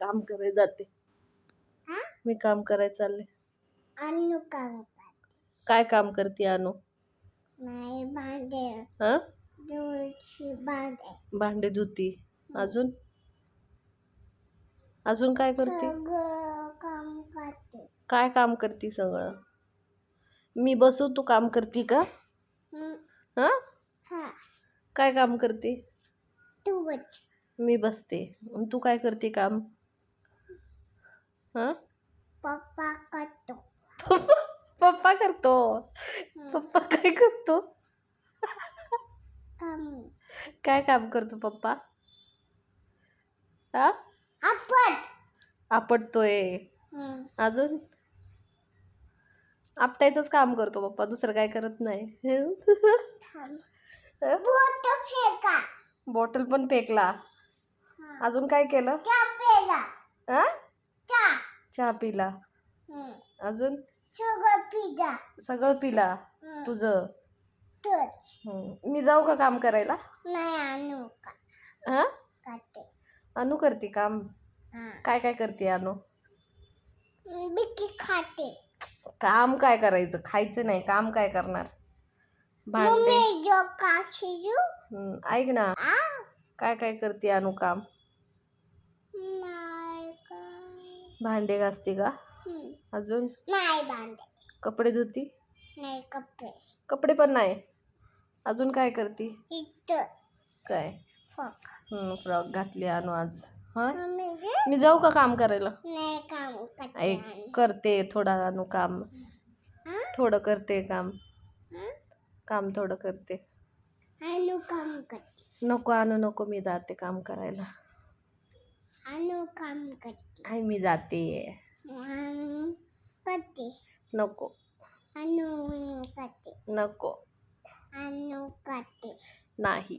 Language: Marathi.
काम करायला जाते? मी काम करायला चालले. अन्नू काम करते. काय काम करते अनु? नाही भांडे. हा? भांडे. भांडे धुती. अजून? अजून काय करते? सगळं काम करते. काय काम करते सगळं? मी बसू तू काम करते का? हं, हा? हा. काय काम करते? तू बच मी बसते. अन तू काय करते काम? हा? पप्पा करतो. पप्पा करतो? पप्पा काय करतो? काम काय काम करतो पप्पा? हा? आपण आपटतोय. हं, अजून? आपटायचंच काम करतो पप्पा दुसरं काय करत नाही. थांब. बोट फेका. बॉटल पण फेकला. हा. अजून काय केलं? हा? चहा पिला अजून? सगळं पिला. तुझं? तोच. हं. मी जाऊ का काम करायला? नाही आणू का. हा? करते. अनु करते काम? हा. काय काय करते अनु? बिकी खाते. काम काय करायचं? खायचं नाही. काम काय करणार? भांडे? मम्मी जो का खिजू ऐक ना. आ? काय काय करते अनु काम? भांडे घासते का? अजून? नाही बांधे कपडे धुती? नाही कपडे. कपडे पण नाही. अजून काय करते? इथं. काय? फक फ्रॉक घातली अनु आज. हा? मम्मी जे मी जाऊ का काम करायला? नाही काम करते ऐक करते थोडा अनु काम. हा? थोडं करते काम. हा? काम थोडं करते. आणू काम करते. नको आणू नको मी जाते काम करायला. आणू काम करते आई मी जाते आणू करते नको आणू करते नको आणू करते नाही